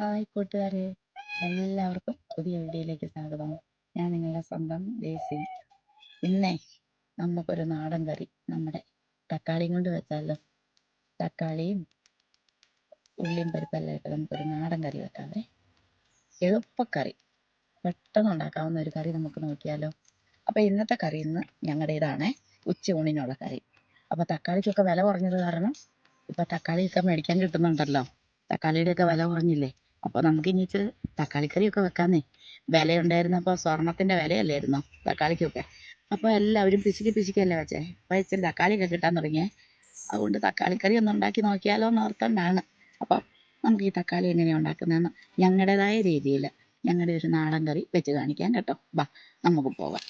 Hi കൂട്ടുകാരെ. എല്ലാവർക്കും പുതിയ വീഡിയോയിലേക്ക് സ്വാഗതം. ഞാൻ നിങ്ങളുടെ സ്വന്തം ദേശി ഇന്നേ നമുക്കൊരു നാടൻ കറി നമ്മുടെ തക്കാളിയും കൊണ്ട് വെച്ചാലോ? തക്കാളിയും ഉള്ളിയും പരിപ്പെല്ലാം ഇട്ട് നമുക്കൊരു നാടൻ കറി വെക്കാവേ എളുപ്പക്കറി. പെട്ടെന്ന് ഉണ്ടാക്കാവുന്ന ഒരു കറി നമുക്ക് നോക്കിയാലോ? അപ്പോൾ ഇന്നത്തെ കറി ഇന്ന് ഞങ്ങളുടെ ഇതാണേ ഉച്ചയൂണിനുള്ള കറി. അപ്പോൾ തക്കാളിക്കൊക്കെ വില കുറഞ്ഞത് കാരണം ഇപ്പോൾ തക്കാളിയൊക്കെ മേടിക്കാൻ കിട്ടുന്നുണ്ടല്ലോ. തക്കാളിയുടെ ഒക്കെ വില കുറഞ്ഞില്ലേ? അപ്പോൾ നമുക്ക് ഇനി ഇച്ചിരി തക്കാളിക്കറിയൊക്കെ വെക്കാന്നേ. വില ഉണ്ടായിരുന്നപ്പോൾ സ്വർണത്തിന്റെ വിലയല്ലായിരുന്നോ തക്കാളിക്കൊക്കെ. അപ്പോൾ എല്ലാവരും പിശുക്കി പിശുക്കിയല്ലേ വെച്ചേ? അപ്പോൾ ഇച്ചിരി തക്കാളിയൊക്കെ കിട്ടാൻ തുടങ്ങിയേ. അതുകൊണ്ട് തക്കാളിക്കറി ഒന്ന് ഉണ്ടാക്കി നോക്കിയാലോ എന്ന് ഓർത്തോണ്ടാണ്. അപ്പോൾ നമുക്ക് ഈ തക്കാളി എങ്ങനെയാണ് ഉണ്ടാക്കുന്നതെന്ന് ഞങ്ങളുടേതായ രീതിയിൽ ഞങ്ങളുടെ ഒരു നാടൻ കറി വെച്ച് കാണിക്കാം കേട്ടോ. ബാ നമുക്ക് പോകാം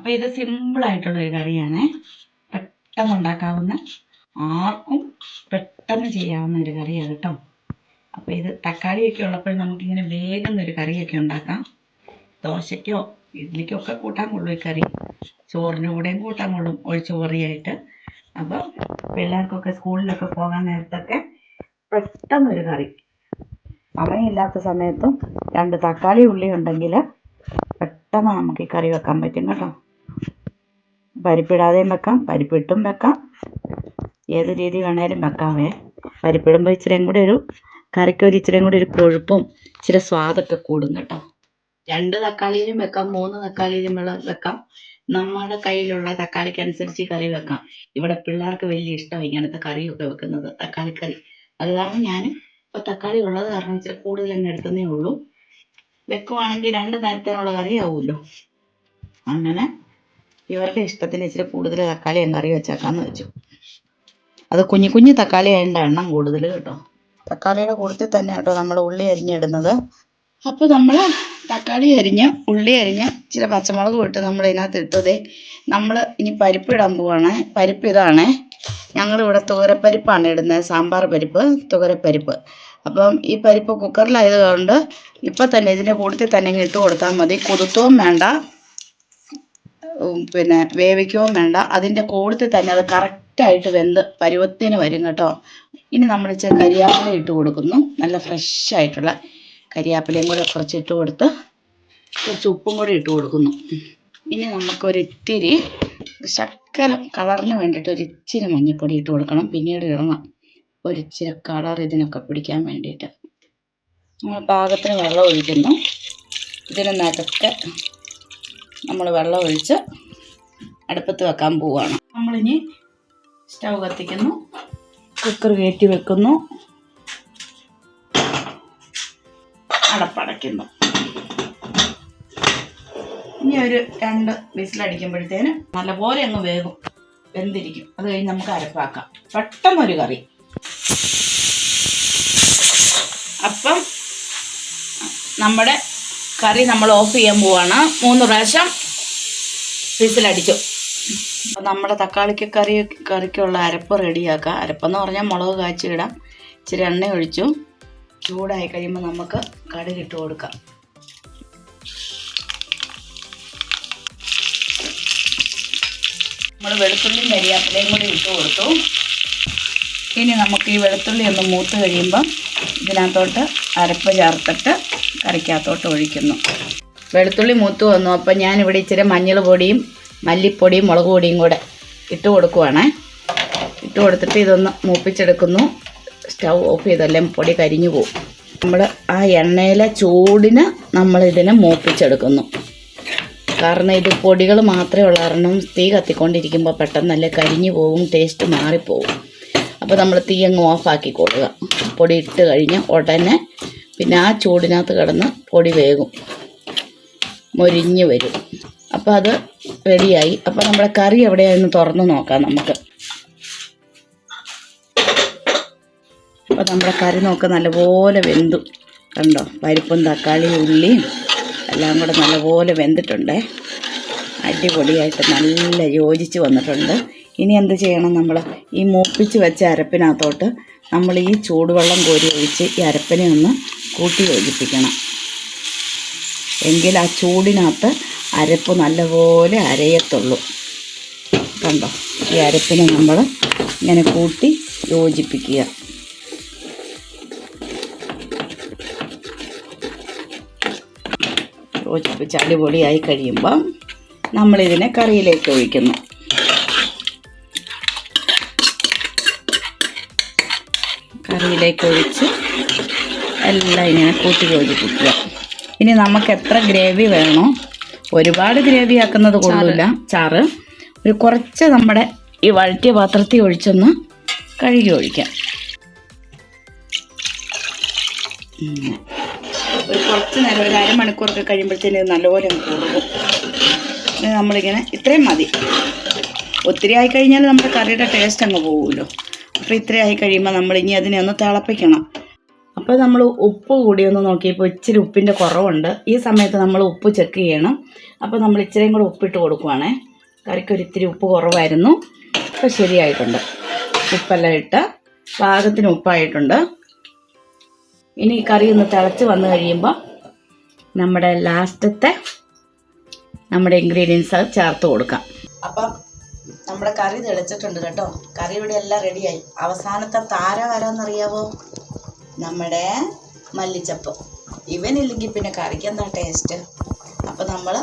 അപ്പോൾ ഇത് ഒരു കറിയാണ്. പെട്ടെന്ന് ഉണ്ടാക്കാവുന്ന ആർക്കും പെട്ടെന്ന് ചെയ്യാവുന്ന ഒരു കറിയാണ് കേട്ടോ അപ്പോൾ ഇത് തക്കാളിയൊക്കെ ഉള്ളപ്പോൾ നമുക്കിങ്ങനെ വേഗം ഒരു കറിയൊക്കെ ഉണ്ടാക്കാം. ദോശയ്ക്കോ ഇഡ്ഡലിക്കോ ഒക്കെ കൂട്ടാൻ കൊള്ളും ഈ കറി. ചോറിന്റെ കൂടെയും കൂട്ടാൻ കൊള്ളും ഒഴിച്ചു കറിയായിട്ട് അപ്പോൾ പിള്ളേർക്കൊക്കെ സ്കൂളിലൊക്കെ പോകാൻ നേരത്തൊക്കെ പെട്ടെന്നൊരു കറി. സമയമില്ലാത്ത സമയത്തും രണ്ട് തക്കാളി ഉള്ളി ഉണ്ടെങ്കിൽ പെട്ടെന്ന് നമുക്ക് ഈ കറി വെക്കാൻ പറ്റും കേട്ടോ. പരിപ്പിടാതെയും വെക്കാം പരിപ്പിട്ടും വെക്കാം. ഏത് രീതി വേണേലും വെക്കാവേ. പരിപ്പിടുമ്പോൾ ഇച്ചിരിയും കൂടി ഒരു കറിക്ക് ഒരു ഇച്ചിരിയും കൂടി ഒരു കൊഴുപ്പും ഇച്ചിരി സ്വാദൊക്കെ കൂടും കേട്ടോ. രണ്ട് തക്കാളിയിലും വെക്കാം മൂന്ന് തക്കാളിയിലും വെക്കാം. നമ്മുടെ കയ്യിലുള്ള തക്കാളിക്കനുസരിച്ച് കറി വെക്കാം. ഇവിടെ പിള്ളേർക്ക് വലിയ ഇഷ്ടമാണ് ഇങ്ങനത്തെ കറിയൊക്കെ വെക്കുന്നത് തക്കാളി കറി. കാരണം ഞാൻ ഇപ്പോൾ തക്കാളി ഉള്ളത് കാരണം ഇച്ചിരി കൂടുതൽ തന്നെ എടുക്കുന്നേ ഉള്ളൂ. വെക്കുവാണെങ്കിൽ രണ്ട് തരത്തിലുള്ള കറി ആവുമല്ലോ അങ്ങനെ ഇവരുടെ ഇഷ്ടത്തിന് ഇച്ചിരി കൂടുതൽ തക്കാളി ഞാൻ കറി വെച്ചേക്കാന്ന് വെച്ചു. അത് കുഞ്ഞു കുഞ്ഞു തക്കാളി ആയതിന്റെ എണ്ണം കൂടുതൽ കേട്ടോ. തക്കാളിയുടെ കൂട്ടത്തിൽ തന്നെ കേട്ടോ നമ്മൾ ഉള്ളി അരിഞ്ഞിടുന്നത്. അപ്പോൾ നമ്മൾ തക്കാളി അരിഞ്ഞ് ഉള്ളി അരിഞ്ഞ് ഇച്ചിരി പച്ചമുളക് ഇട്ട് നമ്മൾ ഇതിനകത്ത് ഇട്ടതേ നമ്മൾ ഇനി പരിപ്പ് ഇടാൻ പോവാണ്. പരിപ്പ് ഇതാണ്. ഞങ്ങളിവിടെ തുകരപ്പരിപ്പാണ് ഇടുന്നത്. സാമ്പാർ പരിപ്പ് തുകരപ്പരിപ്പ് അപ്പം ഈ പരിപ്പ് കുക്കറിലായത് കൊണ്ട് ഇപ്പം തന്നെ ഇതിന്റെ കൂട്ടത്തിൽ തന്നെ ഇട്ട് കൊടുത്താൽ മതി. കൊതുത്തവും വേണ്ട. പിന്നെ വേവിക്കുകയും വേണ്ട. അതിന്റെ കൂട്ടത്തിൽ തന്നെ അത് കറക്റ്റായിട്ട് വെന്ത് പരുവത്തിന് വരും കേട്ടോ. ഇനി നമ്മൾ ഇച്ചിരി കരിയാപ്പില ഇട്ട് കൊടുക്കുന്നു. നല്ല ഫ്രഷ് ആയിട്ടുള്ള കരിയാപ്പിലയും കൂടെ കുറച്ച് ഇട്ട് കൊടുത്ത് കുറച്ച് ഉപ്പും കൂടി ഇട്ട് കൊടുക്കുന്നു. ഇനി നമുക്കൊരിത്തിരി ശക്കല കളറിന് വേണ്ടിയിട്ട് ഒരു ഇച്ചിരി മഞ്ഞൾപ്പൊടി ഇട്ട് കൊടുക്കണം. പിന്നീട് ഇടണം. ഒരു ഇച്ചിരി കളർ ഇതിനൊക്കെ പിടിക്കാൻ വേണ്ടിയിട്ട്. നമ്മൾ പാകത്തിന് വെള്ളം ഒഴിക്കുന്നു. ഇതിനകത്തൊക്കെ നമ്മൾ വെള്ളം ഒഴിച്ച് അടുപ്പത്ത് വെക്കാൻ പോവുകയാണ് നമ്മളിനി സ്റ്റൗ കത്തിക്കുന്നു. കുക്കർ കയറ്റി വെക്കുന്നു. അടപ്പടയ്ക്കുന്നു. ഇനി ഒരു രണ്ട് വിസിലടിക്കുമ്പോഴത്തേന് നല്ലപോലെ അങ്ങ് വേകും വെന്തിരിക്കും. അത് കഴിഞ്ഞ് നമുക്ക് അരപ്പാക്കാം. പെട്ടെന്നൊരു കറി. അപ്പം നമ്മുടെ കറി നമ്മൾ ഓഫ് ചെയ്യാൻ പോവാണ്. മൂന്ന് പ്രാവശ്യം വിസിലടിച്ചു അപ്പം നമ്മുടെ തക്കാളിക്ക് കറി കറിക്കുള്ള അരപ്പ് റെഡിയാക്കാം. അരപ്പെന്ന് പറഞ്ഞാൽ മുളക് കാച്ചി ഇടാം ഇച്ചിരി എണ്ണ ഒഴിച്ചു. ചൂടായി കഴിയുമ്പോൾ നമുക്ക് കടുക് ഇട്ട് കൊടുക്കാം. നമ്മൾ വെളുത്തുള്ളി കരിയാപ്പിലയും കൂടി ഇട്ട് കൊടുത്തു. ഇനി നമുക്ക് ഈ വെളുത്തുള്ളി ഒന്ന് മൂത്ത് കഴിയുമ്പം ഇതിനകത്തോട്ട് അരപ്പ് ചേർത്തിട്ട് കറിക്കകത്തോട്ട് ഒഴിക്കുന്നു. വെളുത്തുള്ളി മൂത്ത് വന്നു. അപ്പം ഞാനിവിടെ ഇച്ചിരി മഞ്ഞൾ പൊടിയും മല്ലിപ്പൊടിയും മുളക് പൊടിയും കൂടെ ഇട്ട് കൊടുക്കുവാണേ. ഇട്ട് കൊടുത്തിട്ട് ഇതൊന്ന് മൂപ്പിച്ചെടുക്കുന്നു. സ്റ്റൗ ഓഫ് ചെയ്തല്ലേ പൊടി കരിഞ്ഞു പോകും നമ്മൾ ആ എണ്ണയിലെ ചൂടിന് നമ്മൾ ഇതിനെ മൂപ്പിച്ചെടുക്കുന്നു. കാരണം ഇത് പൊടികൾ മാത്രമേ ഉള്ള. കാരണം തീ കത്തിക്കൊണ്ടിരിക്കുമ്പോൾ പെട്ടെന്നല്ലേ കരിഞ്ഞു പോകും ടേസ്റ്റ് മാറിപ്പോവും. അപ്പോൾ നമ്മൾ തീ അങ്ങ് ഓഫാക്കി കൊടുക്കുക. പൊടി ഇട്ട് കഴിഞ്ഞ് ഉടനെ പിന്നെ ആ ചൂടിനകത്ത് കിടന്ന് പൊടി വേകും. മൊരിഞ്ഞ് വരും. അപ്പോൾ അത് റെഡിയായി. അപ്പോൾ നമ്മുടെ കറി എവിടെയാണെന്ന് തുറന്ന് നോക്കാം നമുക്ക്. അപ്പോൾ നമ്മുടെ കറി നോക്ക് നല്ലപോലെ വെന്തു. കണ്ടോ? പരിപ്പും തക്കാളി ഉള്ളിയും എല്ലാം കൂടെ നല്ലപോലെ വെന്തിട്ടുണ്ട്. അടിപൊളിയായിട്ട് നല്ല യോജിച്ച് വന്നിട്ടുണ്ട്. ഇനി എന്ത് ചെയ്യണം നമ്മൾ ഈ മൂപ്പിച്ച് വെച്ച അരപ്പിനകത്തോട്ട് നമ്മൾ ഈ ചൂടുവെള്ളം കോരി ഒഴിച്ച് ഈ അരപ്പിനെ ഒന്ന് കൂട്ടി യോജിപ്പിക്കണം. എങ്കിൽ ആ ചൂടിനകത്ത് അരപ്പ് നല്ലപോലെ അരയത്തുള്ളൂ. കണ്ടോ? ഈ അരപ്പിനെ നമ്മൾ ഇങ്ങനെ കൂട്ടി യോജിപ്പിക്കുക. യോജിപ്പിച്ച് അടിപൊളിയായി കഴിയുമ്പോൾ നമ്മളിതിനെ കറിയിലേക്ക് ഒഴിക്കുന്നു. കറിയിലേക്ക് ഒഴിച്ച് എല്ലാം ഇങ്ങനെ കൂട്ടി യോജിപ്പിക്കുക ഇനി നമുക്ക് എത്ര ഗ്രേവി വേണോ? ഒരുപാട് ഗ്രേവി ആക്കുന്നത് കൊള്ളില്ല ചാറ്. ഒരു കുറച്ച് നമ്മുടെ ഈ വഴറ്റിയ പാത്രത്തിൽ ഒഴിച്ചൊന്ന് കഴുകി ഒഴിക്കാം. ഒരു കുറച്ച് നേരം ഒരു അരമണിക്കൂറൊക്കെ കഴിയുമ്പോഴത്തേന് നല്ലപോലെ കൂടും നമ്മളിങ്ങനെ ഇത്രയും മതി. ഒത്തിരി ആയി കഴിഞ്ഞാൽ നമ്മുടെ കറിയുടെ ടേസ്റ്റ് അങ്ങ് പോകുമല്ലോ അപ്പോൾ ഇത്രയും ആയി കഴിയുമ്പോൾ നമ്മൾ ഇനി അതിനെ ഒന്ന് തിളപ്പിക്കണം. അപ്പോൾ നമ്മൾ ഉപ്പ് കൂടി ഒന്ന് നോക്കിയപ്പോൾ ഇച്ചിരി ഉപ്പിന്റെ കുറവുണ്ട്. ഈ സമയത്ത് നമ്മൾ ഉപ്പ് ചെക്ക് ചെയ്യണം. അപ്പോൾ നമ്മൾ ഇച്ചിരിയും കൂടെ ഉപ്പിട്ട് കൊടുക്കുവാണേ. കറിക്ക് ഒരു ഇത്തിരി ഉപ്പ് കുറവായിരുന്നു. ഇപ്പോൾ ശരിയായിട്ടുണ്ട്. ഉപ്പെല്ലാം ഇട്ട് പാകത്തിന് ഉപ്പായിട്ടുണ്ട്. ഇനി കറി ഒന്ന് തിളച്ച് വന്നു കഴിയുമ്പോൾ നമ്മുടെ ലാസ്റ്റത്തെ നമ്മുടെ ഇൻഗ്രീഡിയൻസ് അത് ചേർത്ത് കൊടുക്കാം. അപ്പം നമ്മുടെ കറി തെളിച്ചിട്ടുണ്ട് കേട്ടോ. കറി ഇവിടെ എല്ലാം റെഡിയായി അവസാനത്തെ താര വരാന്നറിയാവോ? നമ്മുടെ മല്ലിച്ചപ്പ്. ഇവനില്ലെങ്കിൽ പിന്നെ കറിക്ക് എന്താ ടേസ്റ്റ് അപ്പോൾ നമ്മൾ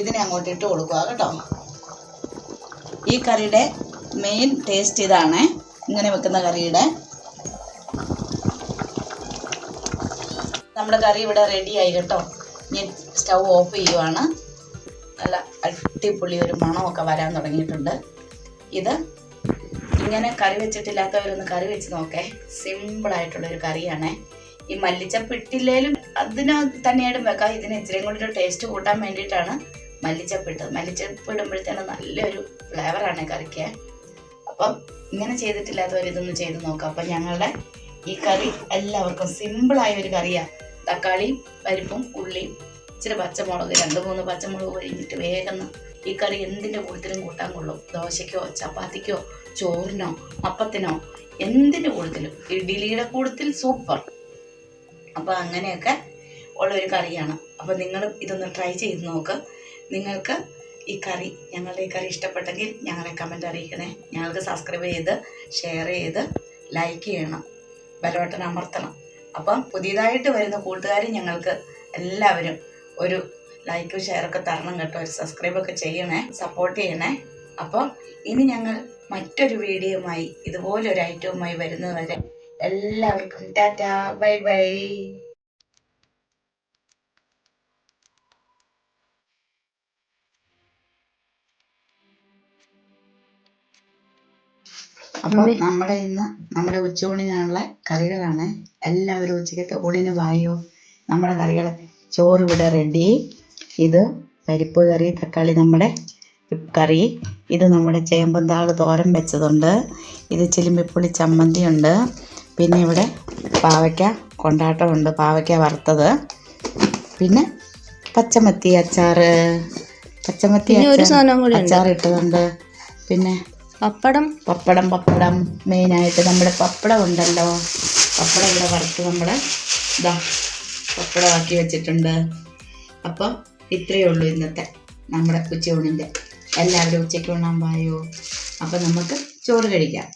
ഇതിനെ അങ്ങോട്ട് ഇട്ട് കൊടുക്കുക കേട്ടോ. ഈ കറിയുടെ മെയിൻ ടേസ്റ്റ് ഇതാണ്. ഇങ്ങനെ വെക്കുന്ന കറിയുടെ. നമ്മുടെ കറി ഇവിടെ റെഡിയായി കേട്ടോ. ഞാൻ സ്റ്റൗ ഓഫ് ചെയ്യുവാണ്. നല്ല അടിപൊളി ഒരു മണമൊക്കെ വരാൻ തുടങ്ങിയിട്ടുണ്ട്. ഇത് ഇങ്ങനെ കറി വെച്ചിട്ടില്ലാത്തവരൊന്ന് കറി വെച്ച് നോക്കേ. സിമ്പിൾ സിമ്പിളായിട്ടുള്ളൊരു കറിയാണ്. ഈ മല്ലിച്ചപ്പ് ഇട്ടില്ലേലും അതിന് തന്നെയായിട്ടും വെക്കാം. ഇതിന് ഇച്ചിരി കൂടി ഒരു ടേസ്റ്റ് കൂട്ടാൻ വേണ്ടിയിട്ടാണ് മല്ലിച്ചപ്പ് ഇട്ടത്. മല്ലിച്ചപ്പ് ഇടുമ്പോഴത്തേനും നല്ലൊരു ഫ്ലേവറാണ് കറിക്ക്. അപ്പം ഇങ്ങനെ ചെയ്തിട്ടില്ലാത്തവർ ഇതൊന്ന് ചെയ്ത് നോക്കാം. അപ്പം ഞങ്ങളുടെ ഈ കറി എല്ലാവർക്കും സിമ്പിളായ ഒരു കറിയാണ് തക്കാളിയും പരിപ്പും ഉള്ളിയും ഇച്ചിരി പച്ചമുളക് രണ്ട് മൂന്ന് പച്ചമുളക് കഴിഞ്ഞിട്ട് വേഗം ഈ കറി എന്തിന്റെ കൂട്ടത്തിലും കൂട്ടാൻ കൊള്ളും. ദോശയ്ക്കോ ചപ്പാത്തിക്കോ ചോറിനോ അപ്പത്തിനോ എന്തിന്റെ കൂടുതലും? ഇഡ്ഡലിയുടെ കൂടുതൽ സൂപ്പർ അപ്പോൾ അങ്ങനെയൊക്കെ ഉള്ള ഒരു കറിയാണ്. അപ്പോൾ നിങ്ങൾ ഇതൊന്ന് ട്രൈ ചെയ്ത് നോക്ക്. നിങ്ങൾക്ക് ഈ കറി ഞങ്ങളുടെ ഈ കറി ഇഷ്ടപ്പെട്ടെങ്കിൽ ഞങ്ങളെ കമന്റ് അറിയിക്കണേ. ഞങ്ങൾക്ക് സബ്സ്ക്രൈബ് ചെയ്ത് ഷെയർ ചെയ്ത് ലൈക്ക് ചെയ്യണം. ബലവട്ടൻ അമർത്തണം. അപ്പം പുതിയതായിട്ട് വരുന്ന കൂട്ടുകാർ ഞങ്ങൾക്ക് എല്ലാവരും ഒരു ലൈക്കും ഷെയറൊക്കെ തരണം കേട്ടോ. ഒരു സബ്സ്ക്രൈബൊക്കെ ചെയ്യണേ. സപ്പോർട്ട് ചെയ്യണേ. അപ്പം ഇനി ഞങ്ങൾ മറ്റൊരു വീഡിയോയുമായി ഇതുപോലെ ഒരു ഐറ്റവുമായി വരുന്നതുവരെ എല്ലാവർക്കും ടാറ്റാ ബൈ ബൈ. അപ്പോൾ നമ്മുടെ ഇന്ന് നമ്മുടെ ഉച്ചയൂണിനുള്ള കറികളാണ്. എല്ലാവരും ഉച്ചക്കത്തെ ഊണിന് വായോ? നമ്മുടെ കറികൾ ചോറ് ഇവിടെ റെഡി ഇത് പരിപ്പ് കറി തക്കാളി നമ്മുടെ കറി. ഇത് നമ്മുടെ ചേമ്പന്താൾ തോരൻ വെച്ചതുണ്ട്. ഇത് ചിലിമ്പിപ്പുളി ചമ്മന്തി ഉണ്ട് പിന്നെ ഇവിടെ പാവയ്ക്ക കൊണ്ടാട്ടമുണ്ട്. പാവയ്ക്ക വറുത്തത്. പിന്നെ പച്ചമത്തി അച്ചാറ് പച്ചമത്തി ഒരു സാധനം കൂടി അച്ചാർ ഇട്ടതുണ്ട്. പിന്നെ പപ്പടം. പപ്പടം പപ്പടം മെയിനായിട്ട് നമ്മുടെ പപ്പടം ഉണ്ടല്ലോ. പപ്പടം ഇവിടെ വറുത്ത് നമ്മൾ ഇതാ പപ്പടമാക്കി വെച്ചിട്ടുണ്ട്. അപ്പം ഇത്രയേ ഉള്ളൂ ഇന്നത്തെ നമ്മുടെ ഉച്ചയൂണിന്റെ എല്ലാവരും ഉച്ചയ്ക്ക് ഉണ്ണാൻ പായോ അപ്പം നമുക്ക് ചോറ് കഴിക്കാം?